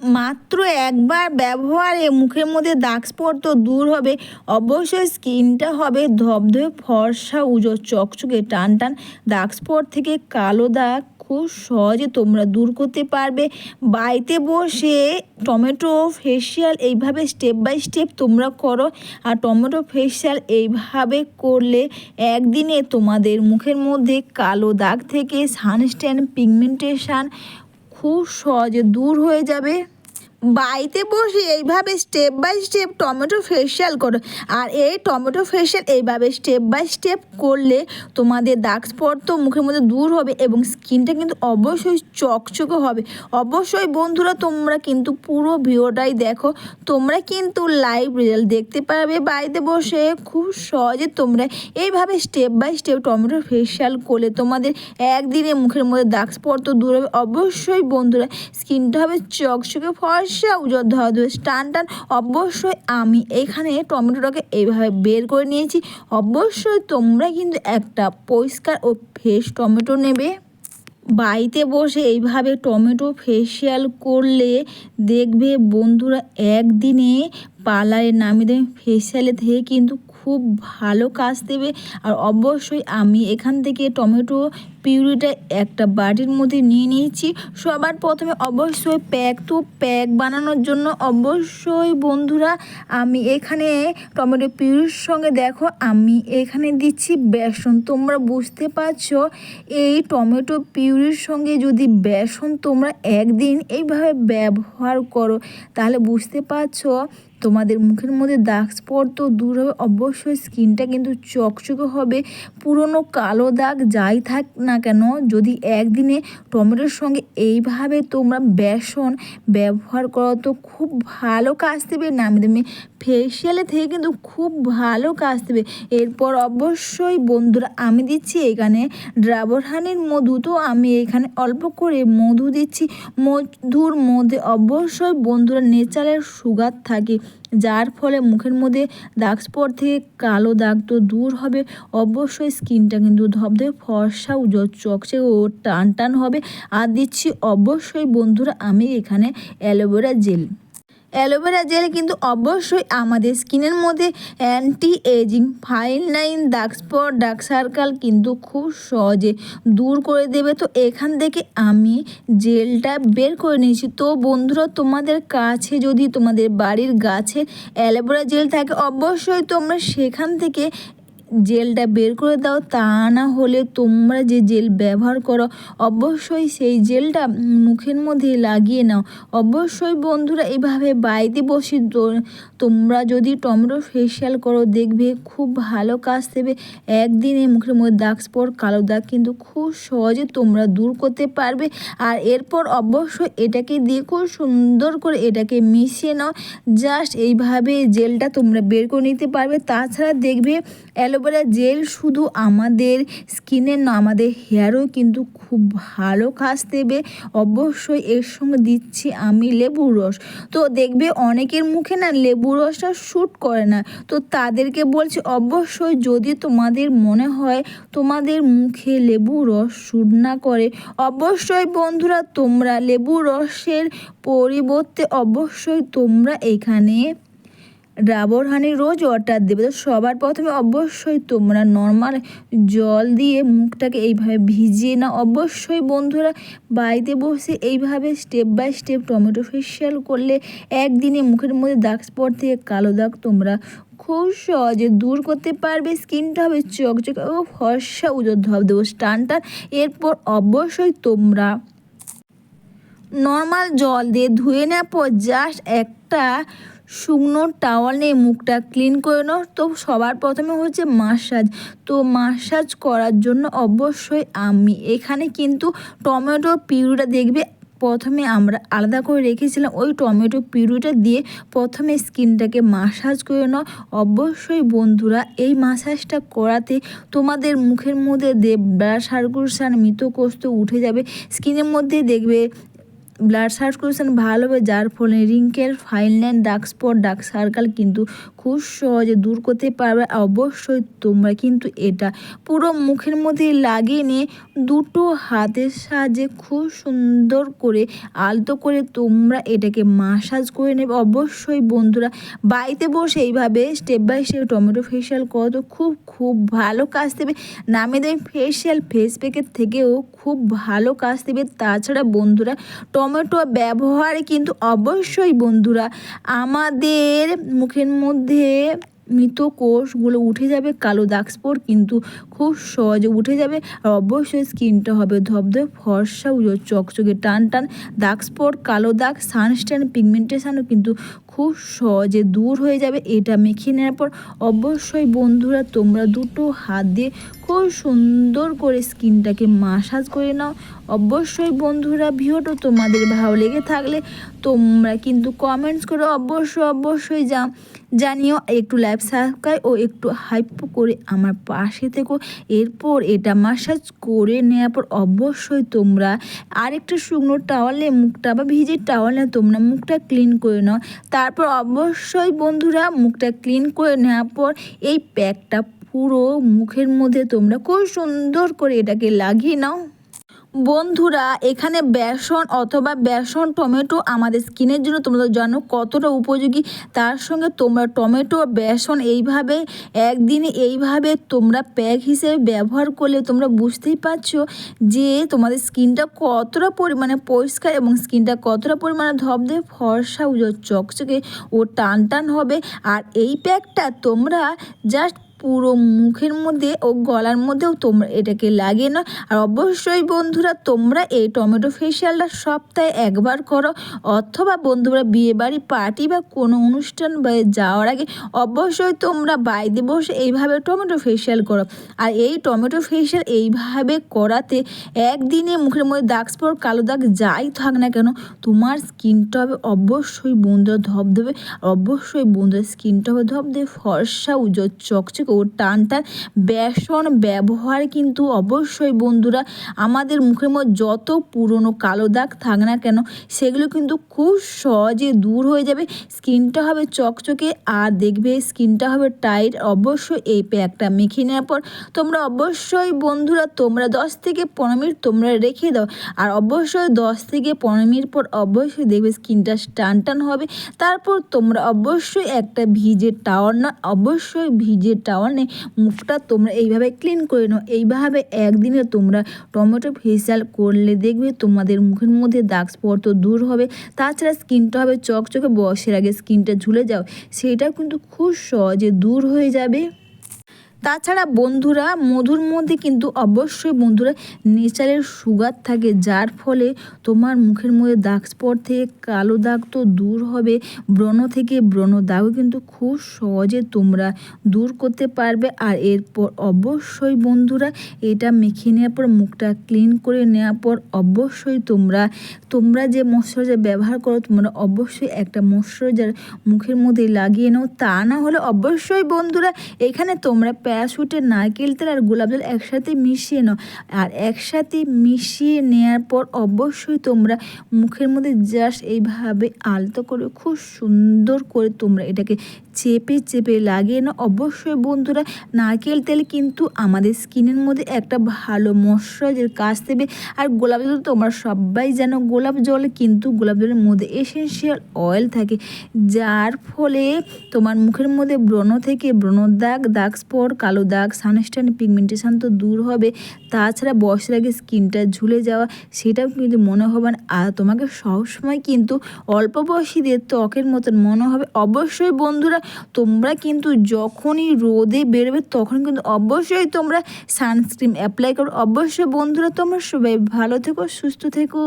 মাত্র একবার ব্যবহারে মুখের মধ্যে দাগ স্পট তো দূর হবে, অবশ্যই স্কিনটা হবে ধবধবে, ফর্সা, উজো, চকচকে, টান টান। দাগ স্পট থেকে কালো দাগ খুব সহজে তোমরা দূর করতে পারবে। বাড়িতে বসে টমেটো ফেসিয়াল এইভাবে স্টেপ বাই স্টেপ তোমরা করো আর টমেটো ফেসিয়াল এইভাবে করলে একদিনে তোমাদের মুখের মধ্যে কালো দাগ থেকে সানস্ট্যান্ড পিগমেন্টেশন খুব সহজে দূর হয়ে যাবে। বাড়িতে বসে এইভাবে step by step tomato facial করো। আর এই টমেটো ফেসিয়াল এইভাবে স্টেপ বাই স্টেপ করলে তোমাদের দাগ স্পট তো মুখের মধ্যে দূর হবে এবং স্কিনটা কিন্তু অবশ্যই চকচকে হবে। অবশ্যই বন্ধুরা, তোমরা কিন্তু পুরো ভিডিওটাই দেখো। তোমরা কিন্তু লাইভ রেজাল্ট দেখতে পারবে বাড়িতে বসে। খুব সহজে তোমরা এইভাবে step by step tomato facial করলে তোমাদের একদিনে মুখের মধ্যে দাগ স্পট তো দূর হবে। অবশ্যই বন্ধুরা স্কিনটা হবে চকচকে, ফর্সা উজ্জ্বল ধোয়া ধোয়া টান টান, অবশ্যই আমি এখানে টমেটোটাকে এইভাবে বের করে নিয়েছি। অবশ্যই তোমরা কিন্তু একটা পরিষ্কার ও ফ্রেশ টমেটো নেবে। বাড়িতে বসে এইভাবে টমেটো ফেসিয়াল করলে দেখবে বন্ধুরা একদিনে পার্লারে নামিয়ে দেবে ফেসিয়ালে থেকে কিন্তু খুব ভালো কাজ দেবে। আর অবশ্যই আমি এখান থেকে টমেটো পিউরিটা একটা বাটির মধ্যে নিয়ে নিয়েছি। সবার প্রথমে অবশ্যই প্যাক তো প্যাক বানানোর জন্য অবশ্যই বন্ধুরা, আমি এখানে টমেটো পিউরির সঙ্গে দেখো, আমি এখানে দিচ্ছি বেসন। তোমরা বুঝতে পারছ, এই টমেটো পিউরির সঙ্গে যদি বেসন তোমরা একদিন এইভাবে ব্যবহার করো, তাহলে বুঝতে পারছ, তোমাদের মুখের মধ্যে দাগ স্পট তো দূর হবে। অবশ্যই স্কিনটা কিন্তু চকচকে হবে। পুরনো কালো দাগ যাই থাক না কেন? যদি একদিনে টমেটোর সঙ্গে এইভাবে তোমরা বেসন ব্যবহার করো, তো খুব ভালো কাজ দেবে নামি দামি ফেসিয়ালে থেকে কিন্তু খুব ভালো কাজ দেবে। এরপর অবশ্যই বন্ধুরা, আমি দিচ্ছি এখানে ড্রাবর হানির মধু। তো আমি এখানে অল্প করে মধু দিচ্ছি। মধুর মধ্যে অবশ্যই বন্ধুরা নেচারের সুগার থাকে। যার ফলে মুখের মধ্যে দাগ স্পট থেকে কালো দাগ তো দূর হবে। অবশ্যই স্কিনটা কিন্তু ধবধবে, ফর্সা, উজ্জ্বল চকচে ও টান টান হবে। আর দিচ্ছি অবশ্যই বন্ধুরা আমি এখানে অ্যালোভেরা জেল। অ্যালোভেরা জেল কিন্তু অবশ্যই আমাদের স্কিনের মধ্যে anti ageing fine line dark spot dark circle কিন্তু খুব সহজে দূর করে দেবে। তো এখান থেকে আমি জেলটা বের করে নিয়েছি। তো বন্ধুরা, তোমাদের কাছে যদি তোমাদের বাড়ির গাছে অ্যালোভেরা জেল থাকে, অবশ্যই তোমরা সেখান থেকে জেলটা বের করে দাও, তা না হলে তোমরা যে জেল ব্যবহার করো, অবশ্যই সেই জেলটা মুখের মধ্যে লাগিয়ে নাও। অবশ্যই বন্ধুরা, এভাবে বাড়িতে বসে তোমরা যদি টমেটো ফেসিয়াল করো, দেখবে খুব ভালো কাজ দেবে। একদিনে মুখের মধ্যে দাগ, স্পট, কালো দাগ কিন্তু খুব সহজে তোমরা দূর করতে পারবে। আর এরপর অবশ্যই এটাকে দিয়ে খুব সুন্দর করে এটাকে মিশিয়ে নাও। জাস্ট এইভাবে জেলটা তোমরা বের করে নিতে পারবে। তাছাড়া দেখবে অ্যালোভেরা জেল শুধু আমাদের স্কিনের না, আমাদের হেয়ারও কিন্তু খুব ভালো কাজ দেবে। অবশ্যই এর সঙ্গে দিচ্ছি আমি লেবুর রস। তো দেখবে অনেকের মুখে না লেবু রসটা শ্যুট করে না। তো তাদেরকে বলছি, অবশ্যই যদি তোমাদের মনে হয় তোমাদের মুখে লেবু রস শ্যুট না করে, অবশ্যই বন্ধুরা তোমরা লেবু রসের পরিবর্তে অবশ্যই তোমরা এখানে ডাবর হানি রোজ ওয়াটার দেবে তো সবার প্রথমে অবশ্যই তোমরা নর্মাল জল দিয়ে মুখটাকে এইভাবে ভিজিয়ে না অবশ্যই বন্ধুরা বাড়িতে বসে এইভাবে step by step tomato facial করলে একদিনে মুখের মধ্যে দাগ স্পট থেকে কালো দাগ তোমরা খুব সহজে দূর করতে পারবে। স্কিনটা হবে চকচকে ও ফর্সা উজোর ধব দেবো টান টান এরপর অবশ্যই তোমরা নর্মাল জল দিয়ে ধুয়ে নেওয়ার পর জাস্ট একটা শুকনো টাওয়াল নিয়ে মুখটা ক্লিন করে নাও। তো সবার প্রথমে হচ্ছে মাসাজ তো মাসাজ করার জন্য অবশ্যই আমি। এখানে কিন্তু টমেটো পিউরিটা দেখবে, প্রথমে আমরা আলাদা করে রেখেছিলাম। ওই টমেটো পিউরিটা দিয়ে প্রথমে স্কিনটাকে মাসাজ করে নাও। অবশ্যই বন্ধুরা, এই মাসাজটা করাতে তোমাদের মুখের মধ্যে দেব দেবরা সার্কুলসান মৃতকোষ তো উঠে যাবে। স্কিনের মধ্যে দেখবে ব্লাড সার্কুলেশন ভালো হবে যার ফলে wrinkle line dark spot dark circle কিন্তু খুব সহজে দূর করতে পারবে। অবশ্যই তোমরা কিন্তু এটা পুরো মুখের মধ্যে লাগিয়ে নিয়ে দুটো হাতের সাহায্যে খুব সুন্দর করে, আলতো করে তোমরা এটাকে মাসাজ করে নেবে। অবশ্যই বন্ধুরা, বাড়িতে বসে এইভাবে step by step tomato facial করো তো খুব খুব ভালো কাজ দেবে। নামে দেবে ফেশিয়াল ফেস প্যাকের থেকেও খুব ভালো কাজ দেবে। তাছাড়া বন্ধুরা, টমেটো ব্যবহারে কিন্তু অবশ্যই বন্ধুরা, আমাদের মুখের মধ্যে মৃত কোষগুলো উঠে যাবে কালো দাগ স্পোর কিন্তু খুব সহজে উঠে যাবে আর অবশ্যই স্কিনটা হবে ধবধবে, ফর্সা, উজো, চকচকে, টান টান, দাগ স্পট, কালো দাগ সানস্ট্যান্ড পিগমেন্টেশনও কিন্তু খুব সহজে দূর হয়ে যাবে, এটা মেখে নেওয়ার পর অবশ্যই বন্ধুরা তোমরা দুটো হাত দিয়ে খুব সুন্দর করে স্কিনটাকে মাসাজ করে নাও। অবশ্যই বন্ধুরা ভিডিওটা তোমাদের ভালো লেগে থাকলে তোমরা কিন্তু কমেন্টস করে অবশ্যই অবশ্যই যা জানিও, একটু লাইভ সাবস্ক্রাইব ও একটু হাইপ করে আমার পাশে থেকো। এরপর এটা মাসাজ করে নেওয়ার পর অবশ্যই তোমরা আরেকটা শুকনো টাওয়ালে মুখটা বা ভিজে টাওয়ালে তোমরা মুখটা ক্লিন করে নাও। তারপর অবশ্যই বন্ধুরা মুখটা ক্লিন করে নেওয়ার পর এই প্যাকটা পুরো মুখের মধ্যে তোমরা খুব সুন্দর করে এটাকে লাগিয়ে নাও। বন্ধুরা, এখানে বেসন অথবা বেসন টমেটো আমাদের স্কিনের জন্য তোমরা জানো কতটা উপযোগী। তার সঙ্গে তোমরা টমেটো বেসন এইভাবে, একদিনে এইভাবে তোমরা প্যাক হিসেবে ব্যবহার করলে তোমরা বুঝতেই পারছ যে তোমাদের স্কিনটা কতটা পরিমাণে পরিষ্কার এবং স্কিনটা কতটা পরিমাণে ধবধে ফর্সা উজো চকচকে ও টান টান হবে। আর এই প্যাকটা তোমরা জাস্ট পুরো মুখের মধ্যে ও গলার মধ্যেও তোমরা এটাকে লাগিয়ে নাও। আর অবশ্যই বন্ধুরা, তোমরা এই টমেটো ফেসিয়ালটা সপ্তাহে একবার করো। অথবা বন্ধুরা বিয়ে বাড়ি পার্টি বা কোনো অনুষ্ঠান বা যাওয়ার আগে অবশ্যই তোমরা বাইরে বসে এইভাবে টমেটো ফেসিয়াল করো। আর এই টমেটো ফেসিয়াল এইভাবে করাতে একদিনে মুখের মধ্যে দাগ, স্পট, কালো দাগ যাই থাক না কেন, তোমার স্কিনটা হবে অবশ্যই বন্ধুরা ধবধবে। অবশ্যই বন্ধুরা, স্কিনটা হবে ধপ দেবে ফর্সা, উজ্জ্বল, চকচক ও টান টান বেসন ব্যবহার কিন্তু অবশ্যই বন্ধুরা। আমাদের মুখের মধ্যে যত পুরনো কালো দাগ থাক না কেন, সেগুলো কিন্তু খুব সহজে দূর হয়ে যাবে। স্কিনটা হবে চকচকে আর দেখবে স্কিনটা হবে টাইট। অবশ্যই এই প্যাকটা মেখে নেওয়ার পর তোমরা অবশ্যই বন্ধুরা, তোমরা দশ থেকে পনেরো মিনিট তোমরা রেখে দাও। আর অবশ্যই দশ থেকে পনেরো মিনিট পর অবশ্যই দেখবে স্কিনটা টান টান হবে। তারপর তোমরা অবশ্যই একটা ভিজে টাওয়ার না, অবশ্যই ভিজে টাওয়ার নেই। মুখটা তোমরা এইভাবে ক্লিন করে নাও। এইভাবে একদিনে তোমরা টমেটো ফেসিয়াল করলে দেখবে তোমাদের মুখের মধ্যে দাগ স্পট তো দূর হবে। তাছাড়া স্কিনটা হবে চকচকে, বয়সের আগে স্কিনটা ঝুলে যাও। সেটাও কিন্তু খুব সহজে দূর হয়ে যাবে। তাছাড়া বন্ধুরা, মধুর মধ্যে কিন্তু অবশ্যই বন্ধুরা নেচারের সুগার থাকে। যার ফলে তোমার মুখের মধ্যে দাগ স্পট থেকে কালো দাগ তো দূর হবে। ব্রণ থেকে ব্রণ দাগও কিন্তু খুব সহজে তোমরা দূর করতে পারবে। আর এরপর অবশ্যই বন্ধুরা এটা মেখে নেওয়ার পর, মুখটা ক্লিন করে নেওয়ার পর অবশ্যই তোমরা তোমরা যে ময়শ্চারাইজার ব্যবহার করো, তোমরা অবশ্যই একটা ময়শ্চারাইজার মুখের মধ্যে লাগিয়ে নাও। তা না হলে অবশ্যই বন্ধুরা এখানে তোমরা প্যারাশুটের নারকেল তেল আর গোলাপ জল একসাথে মিশিয়ে নাও। আর একসাথে মিশিয়ে নেওয়ার পর অবশ্যই তোমরা মুখের মধ্যে জাস্ট এইভাবে আলতো করে, খুব সুন্দর করে তোমরা এটাকে চেপে চেপে লাগিয়ে না। অবশ্যই বন্ধুরা, নারকেল তেল কিন্তু আমাদের স্কিনের মধ্যে একটা ভালো ময়শ্চারাইজার কাজ দেবে। আর গোলাপ জল তোমরা সবাই জানো, গোলাপ জল কিন্তু গোলাপ জলের মধ্যে এসেন্সিয়াল অয়েল থাকে। যার ফলে তোমার মুখের মধ্যে ব্রণ থেকে ব্রণ দাগ দাগ স্পট, কালো দাগ সানস্টাইন পিগমেন্টেশন তো দূর হবে। তাছাড়া বয়সের আগে স্কিনটা ঝুলে যাওয়া, সেটাও কিন্তু মনে হবে না। আর তোমাকে সবসময় কিন্তু অল্প বয়সীদের ত্বকের মতন মনে হবে। অবশ্যই বন্ধুরা তোমরা কিন্তু যখনই রোদে বেরোবে তখন কিন্তু অবশ্যই তোমরা সানস্ক্রিন অ্যাপ্লাই করো। অবশ্যই বন্ধুরা, তোমরা সবাই ভালো থেকো, সুস্থ থেকো।